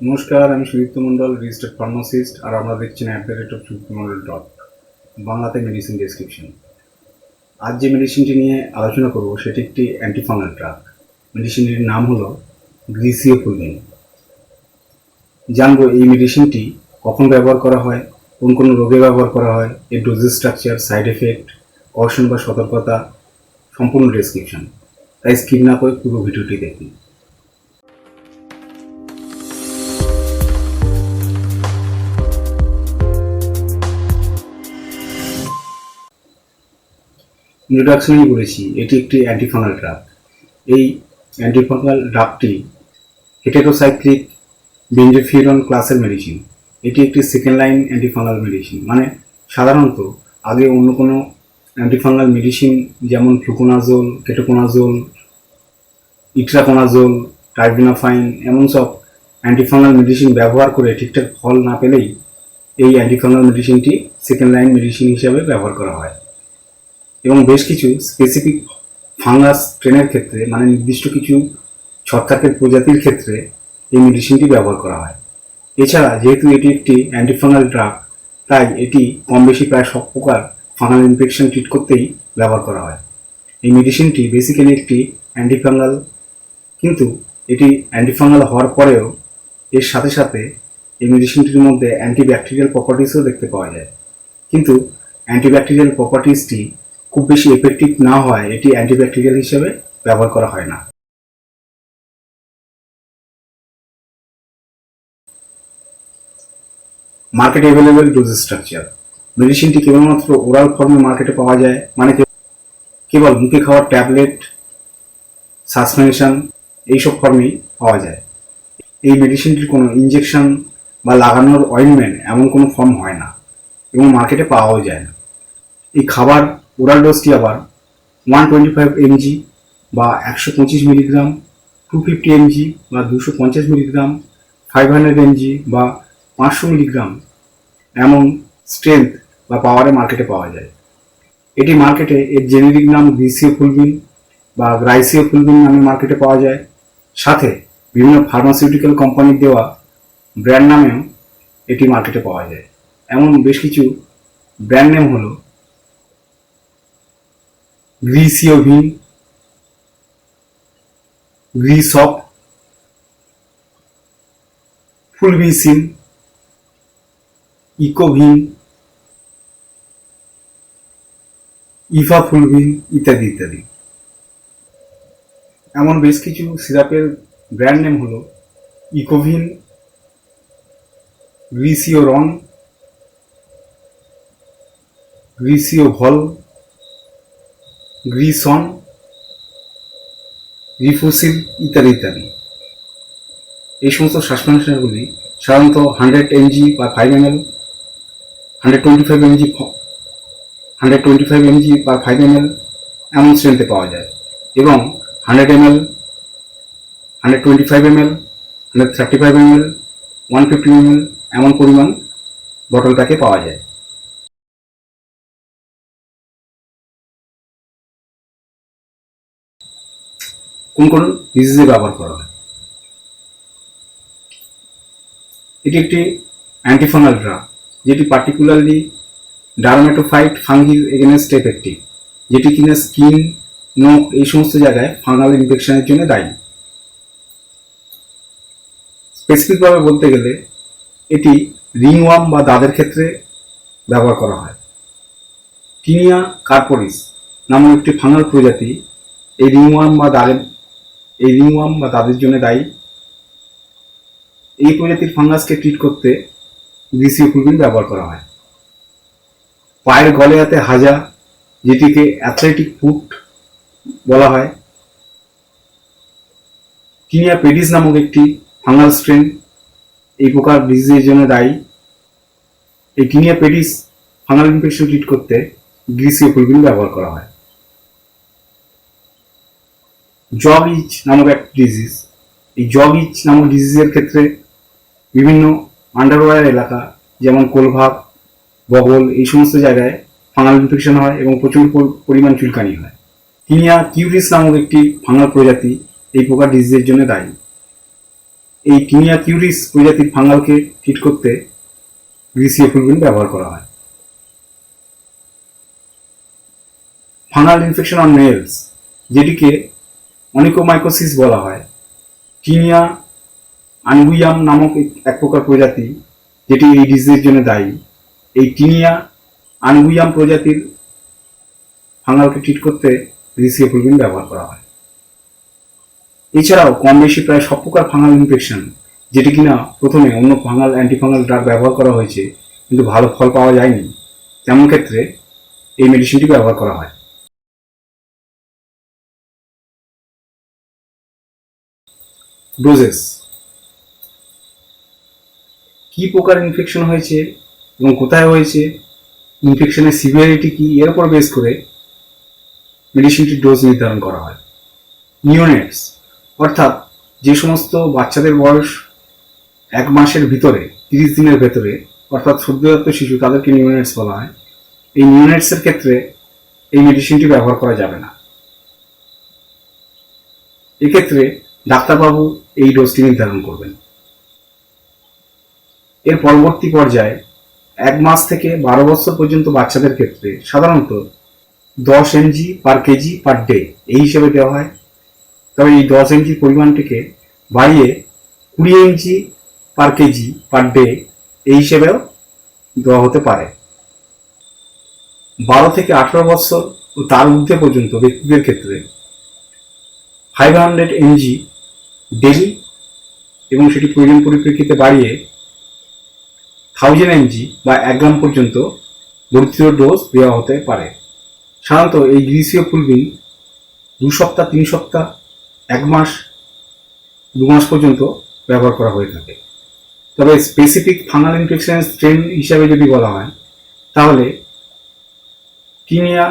নমস্কার, আমি Sudipta Mondal registered pharmacist আর আমরা দেখছেন at of Sudipta Mondal dot বাংলাতে মেডিসিন ডেসক্রিপশন আজ যে মেডিসিনটি নিয়ে আলোচনা করব, সেটি একটি অ্যান্টিফাঙ্গাল ড্রাগ মেডিসিনটির নাম হলো গ্রিসিওফুলিন জানব এই মেডিসিনটি কখন ব্যবহার করা হয়, কোন কোন রোগে ব্যবহার করা হয়, এর doses structure side effect caution বা সতর্কতা, সম্পূর্ণ ডেসক্রিপশন তাই স্কিপ না করে পুরো ভিডিওটি দেখুন। ইন্ট্রোডাকশনই বলেছি এটি একটি অ্যান্টিফাঙ্গাল ড্রাগ এই অ্যান্টিফাঙ্গাল ড্রাগটি হেটেরোসাইক্লিক বেঞ্জোফিরন ক্লাসের মেডিসিন এটি একটি সেকেন্ড লাইন অ্যান্টিফাঙ্গাল মেডিসিন মানে সাধারণত আগে অন্য কোনো অ্যান্টিফাঙ্গাল মেডিসিন যেমন ফ্লুকোনাজোল কেটোকোনাজোল ইট্রাকোনাজোল টাইবিনাফাইন এমন সব অ্যান্টিফাঙ্গাল মেডিসিন ব্যবহার করে ঠিকঠাক ফল না পেলেই এই অ্যান্টিফাঙ্গাল মেডিসিনটি সেকেন্ড লাইন মেডিসিন হিসাবে ব্যবহার করা হয়। এবং বেশ কিছু স্পেসিফিক ফাঙ্গাস ট্রেনের ক্ষেত্রে মানে নির্দিষ্ট কিছু ছত্রাকের প্রজাতির ক্ষেত্রে এই মেডিসিনটি ব্যবহার করা হয়। এছাড়া যেহেতু এটি একটি অ্যান্টিফাঙ্গাল ড্রাগ তাই এটি কম বেশি প্রায় সব প্রকার ফাঙ্গাল ইনফেকশন ট্রিট করতেই ব্যবহার করা হয়। এই মেডিসিনটি বেসিক্যালি একটি অ্যান্টিফাঙ্গাল কিন্তু এটি অ্যান্টিফাঙ্গাল হওয়ার পরেও এর সাথে সাথে এই মেডিসিনটির মধ্যে অ্যান্টিব্যাকটেরিয়াল প্রপার্টিসও দেখতে পাওয়া যায়। কিন্তু অ্যান্টিব্যাকটেরিয়াল প্রপার্টিসটি খুব বেশি এফেক্টিভ না হয় এটি অ্যান্টিব্যাকটেরিয়াল হিসেবে ব্যবহার করা হয় না। মার্কেট অ্যাভেলেবেল ডোজ স্ট্রাকচার মেডিসিনটি কেবলমাত্র ওরাল ফর্মে মার্কেটে পাওয়া যায় মানে কেবল মুখে খাওয়ার ট্যাবলেট সাসপেনশন এইসব ফর্মেই পাওয়া যায়। এই মেডিসিনটির কোনো ইঞ্জেকশন বা লাগানোর অয়েনমেন্ট এমন কোনো ফর্ম হয় না এবং মার্কেটে পাওয়াও যায় না। এই খাবার ওরাল ডোজটি আবার ওয়ান টোয়েন্টি ফাইভ এমজি বা একশো পঁচিশ মিলিগ্রাম টু ফিফটি এমজি বা দুশো পঞ্চাশ মিলিগ্রাম ফাইভ হান্ড্রেড এমজি বা পাঁচশো মিলিগ্রাম এমন স্ট্রেংথ বা পাওয়ারে মার্কেটে পাওয়া যায়। এটি মার্কেটে এর জেনেরিক নাম গ্রিসিও ফুলবিন বা গ্রাইসিও ফুলবিন নামে মার্কেটে পাওয়া যায়। সাথে বিভিন্ন ফার্মাসিউটিক্যাল কোম্পানির দেওয়া ব্র্যান্ড নামেও এটি মার্কেটে পাওয়া যায়। এমন বেশ কিছু ব্র্যান্ড নেম হলো গ্রিসিওভিন গ্রিসপ, ফুলভিসিন, ইকোভিন, ইফাফুলভিন ইত্যাদি ইত্যাদি। এমন বেশ কিছু সিরাপের ব্র্যান্ড নেম হলো ইকোভিন, গ্রিসিওরন, গ্রিসিওভল গ্রিসন, রিফুসিল ইত্যাদি ইত্যাদি। এই সমস্ত সাসপেনশনগুলি সাধারণত হান্ড্রেড এমজি বা five M L hundred twenty five MG hundred twenty five MG বা ফাইভ এম এল এমন স্ট্রেন্থে পাওয়া যায়। এবং hundred M L hundred twenty five M L hundred thirty five M L one fifty M L এমন পরিমাণ bottle প্যাকে পাওয়া যায়। কোন কোন ডিজিজে ব্যবহার করা হয়। এটি একটি অ্যান্টিফাঙ্গাল ড্রাগ যেটি পার্টিকুলারলি ডারমেটোফাইট ফাঙ্গির এগেনস্ট এফেক্টিভ যেটি কিনা স্কিন নখ এই সমস্ত জায়গায় ফাঙ্গাল ইনফেকশনের জন্য দায়ী। স্পেসিফিকভাবে বলতে গেলে, এটি রিংওয়ার্ম বা দাঁতের ক্ষেত্রে ব্যবহার করা হয়। টিনিয়া কার্পোরিস নামক একটি ফাঙ্গাল প্রজাতি, এই রিংওয়ার্ম বা দাঁতের এই রিংওয়ার্ম বা দাঁতের জন্য দায়ী। এই প্রজাতির ফাঙ্গাসকে ট্রিট করতে গ্রিসিওফুলবিন ব্যবহার করা হয়। পায়ের গলেয়াতে হাজা, যেটিকে অ্যাথলেটিক ফুট বলা হয়। কিনিয়া পেডিস নামক একটি ফাঙ্গাল স্ট্রেন এই প্রকার ডিজিজের জন্য দায়ী। এই কিনিয়া পেডিস ফাঙ্গাল ইনফেকশন ট্রিট করতে গ্রিসিওফুলবিন ব্যবহার করা হয়। জগ ইচ নামক এক ডিজিজ এই জগ ইচ নামক ডিজিজের ক্ষেত্রে বিভিন্ন আন্ডারওয়ার এলাকা, যেমন কোলভাব, বগল, এই সমস্ত জায়গায় ফাঙ্গাল ইনফেকশন হয় এবং প্রচুর পরিমাণ চুলকানি হয়। কিনিয়া কিউরিস নামক একটি ফাঙ্গাল প্রজাতি এই প্রকার ডিজিজের জন্য দায়ী। এই টিনিয়া কিউরিস প্রজাতির ফাঙ্গালকে ট্রিট করতে গ্রিসিওফুলবিন ব্যবহার করা হয়। ফাঙ্গাল ইনফেকশন অন নেলস যেটিকে অনিকোমাইকোসিস বলা হয়। টিনিয়া আনগুইয়াম নামক এক- প্রকার প্রজাতি, যেটি এই ডিজিজের জন্য দায়ী। এই টিনিয়া আনগুইয়াম প্রজাতির ফাঙ্গালকে ট্রিট করতে গ্রিসিওফুলবিন ব্যবহার করা হয়। এছাড়াও কম বেশি প্রায় সব প্রকার ফাঙ্গাল ইনফেকশন যেটি কিনা প্রথমে অন্য ফাঙ্গাল অ্যান্টিফাঙ্গাল ড্রাগ ব্যবহার করা হয়েছে, কিন্তু ভালো ফল পাওয়া যায়নি। তেমন ক্ষেত্রে এই মেডিসিনটি ব্যবহার করা হয়। ডোজেস কি প্রকার ইনফেকশন হয়েছে এবং কোথায় হয়েছে? ইনফেকশনের সিভিয়ারিটি কি? এর উপর বেস করে মেডিসিনটির ডোজ নির্ধারণ করা হয়। নিওনেটস অর্থাৎ যে সমস্ত বাচ্চাদের বয়স এক মাসের ভিতরে, তিরিশ দিনের ভেতরে, অর্থাৎ সদ্যজাত শিশু, তাদেরকে নিউনেটস বলা হয়। এই নিউনেটসের ক্ষেত্রে এই মেডিসিনটি ব্যবহার করা যাবে না। এক্ষেত্রে ডাক্তারবাবু এই ডোজটি নির্ধারণ করবেন। এর পরবর্তী পর্যায়ে এক মাস থেকে বারো বছর পর্যন্ত বাচ্চাদের ক্ষেত্রে সাধারণত দশ MG per KG per day এই হিসেবে দেওয়া হয়। তবে এই দশ এমজি পরিমাণটিকে বাড়িয়ে কুড়ি MG per KG per day এই হিসেবেও দেওয়া হতে পারে। বারো থেকে আঠারো বছর ও তার ঊর্ধ্বে পর্যন্ত ব্যক্তিদের ক্ষেত্রে ফাইভ হান্ড্রেড এমজি ডেলি এবং সেটি প্রয়োজন পরিপ্রেক্ষিতে বাড়িয়ে থাউজেন্ড এমজি বা এক গ্রাম পর্যন্ত বর্ধিত ডোজ দেওয়া হতে পারে। সাধারণত এই গ্রিসীয় ফুলবিন দু সপ্তাহ, তিন সপ্তাহ, এক মাস, দু মাস পর্যন্ত ব্যবহার করা হয়ে থাকে। তবে স্পেসিফিক ফাঙ্গাল ইনফেকশন স্ট্রেন হিসাবে যদি বলা হয়, তাহলে কিনিয়া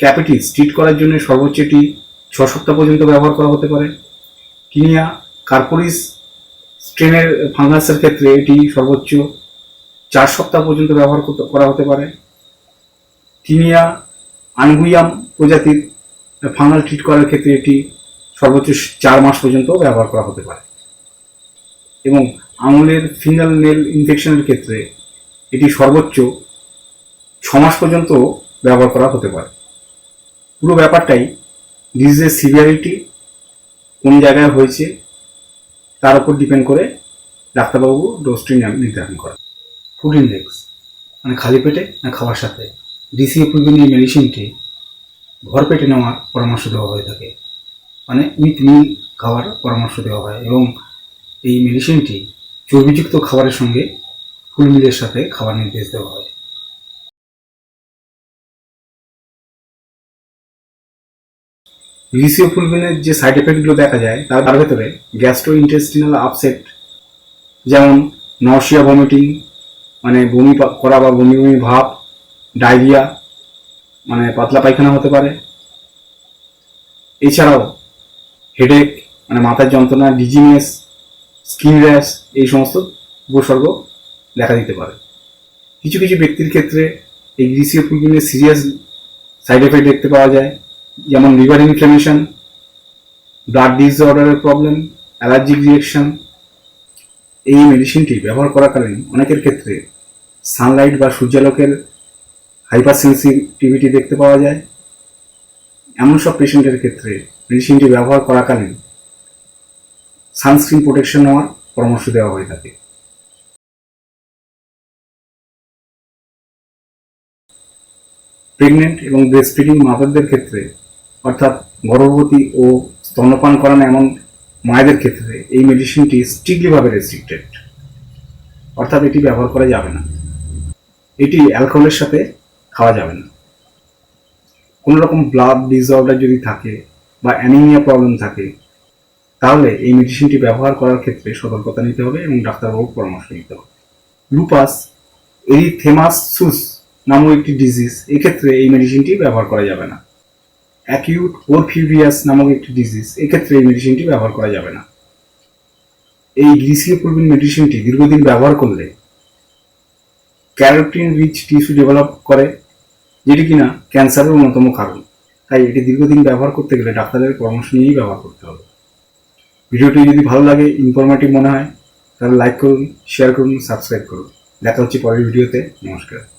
ক্যাপিটিস ট্রিট করার জন্য সর্বোচ্চ এটি ছ সপ্তাহ পর্যন্ত ব্যবহার করা হতে পারে। টিনিয়া কার্পোরিস স্ট্রেনের ফাঙ্গাসের ক্ষেত্রে এটি সর্বোচ্চ চার সপ্তাহ পর্যন্ত ব্যবহার করা হতে পারে। কিনিয়া আনগুইয়াম প্রজাতির ফাঙ্গাল ট্রিট করার ক্ষেত্রে এটি সর্বোচ্চ চার মাস পর্যন্ত ব্যবহার করা হতে পারে। এবং আঙুলের ফিঙ্গার নেল ইনফেকশনের ক্ষেত্রে এটি সর্বোচ্চ ছ মাস পর্যন্ত ব্যবহার করা হতে পারে। পুরো ব্যাপারটাই ডিজিজের সিভিয়ারিটি কোন জায়গায় হয়েছে, তার উপর ডিপেন্ড করে ডাক্তারবাবু ডোজটি নির্ধারণ করে ফুড ইন্ডেক্স মানে খালি পেটে না খাওয়ার সাথে। ডিসিএপুবিন এই মেডিসিনটি ভর পেটে নেওয়ার পরামর্শ দেওয়া হয়ে থাকে। মানে উইথ মিল খাওয়ার পরামর্শ দেওয়া হয় এবং এই মেডিসিনটি চর্বিযুক্ত খাবারের সঙ্গে ফুল মিলের সাথে খাবার নির্দেশ দেওয়া হয়। লিসিওফুলবিনের যে সাইড এফেক্টগুলো দেখা যায়, তার তার ভেতরে গ্যাস্ট্রো ইন্টেস্টিনাল আপসেট যেমন নর্সিয়া ভমিটিং মানে বমি করা বা বমি বমি ভাব ডায়রিয়া মানে পাতলা পায়খানা হতে পারে। এছাড়াও হেডেক মানে মাথার যন্ত্রণা ডিজিনেস স্কিন র্যাশ এই সমস্ত উপসর্গ দেখা দিতে পারে। কিছু কিছু ব্যক্তির ক্ষেত্রে এই গ্রিসিওফুলবিনের সিরিয়াস সাইড এফেক্ট দেখতে পাওয়া যায়। যেমন লিভার ইনফ্লামেশন, ব্লাড ডিসঅর্ডারের প্রবলেম, অ্যালার্জিক রিয়েকশন এই মেডিসিনটি ব্যবহার করাকালীন অনেকের ক্ষেত্রে সানলাইট বা সূর্যালোকের হাইপার সেন্সিটিভিটি দেখতে পাওয়া যায়। এমন সব পেশেন্টের ক্ষেত্রে মেডিসিনটি ব্যবহার করাকালীন সানস্ক্রিন প্রোটেকশন নেওয়ার পরামর্শ দেওয়া হয়ে থাকে। প্রেগনেন্ট এবং ব্রেস্ট ফিডিং মাদারদের ক্ষেত্রে অর্থাৎ গর্ভবতী ও স্তন্যপান করানো এমন মায়েদের ক্ষেত্রে এই মেডিসিনটি স্ট্রিক্টলিভাবে রেস্ট্রিক্টেড অর্থাৎ এটি ব্যবহার করা যাবে না। এটি অ্যালকোহলের সাথে খাওয়া যাবে না। কোনো রকম ব্লাড ডিসঅর্ডার যদি থাকে বা অ্যানিমিয়া প্রবলেম থাকে, তাহলে এই মেডিসিনটি ব্যবহার করার ক্ষেত্রে সতর্কতা নিতে হবে এবং ডাক্তারবাবুর পরামর্শ নিতে হবে। লুপাস এরিথেমাসুস নামক একটি ডিজিজ এক্ষেত্রে এই মেডিসিনটি ব্যবহার করা যাবে না। অ্যাকিউট পোরফিউরিয়াস নামক একটি ডিজিজ এক্ষেত্রে এই মেডিসিনটি ব্যবহার করা যাবে না। এই গ্লিসিওপ্রোবিন মেডিসিনটি দীর্ঘদিন ব্যবহার করলে ক্যারোটিন রিচ টিস্যু ডেভেলপ করে, যেটি কিনা ক্যান্সারের অন্যতম কারণ। তাই এটি দীর্ঘদিন ব্যবহার করতে গেলে ডাক্তারের পরামর্শ নিয়েই ব্যবহার করতে হবে। ভিডিওটি যদি ভালো লাগে ইনফরমেটিভ মনে হয়, তাহলে লাইক করুন শেয়ার করুন সাবস্ক্রাইব করুন। দেখা হচ্ছে পরের ভিডিওতে। নমস্কার।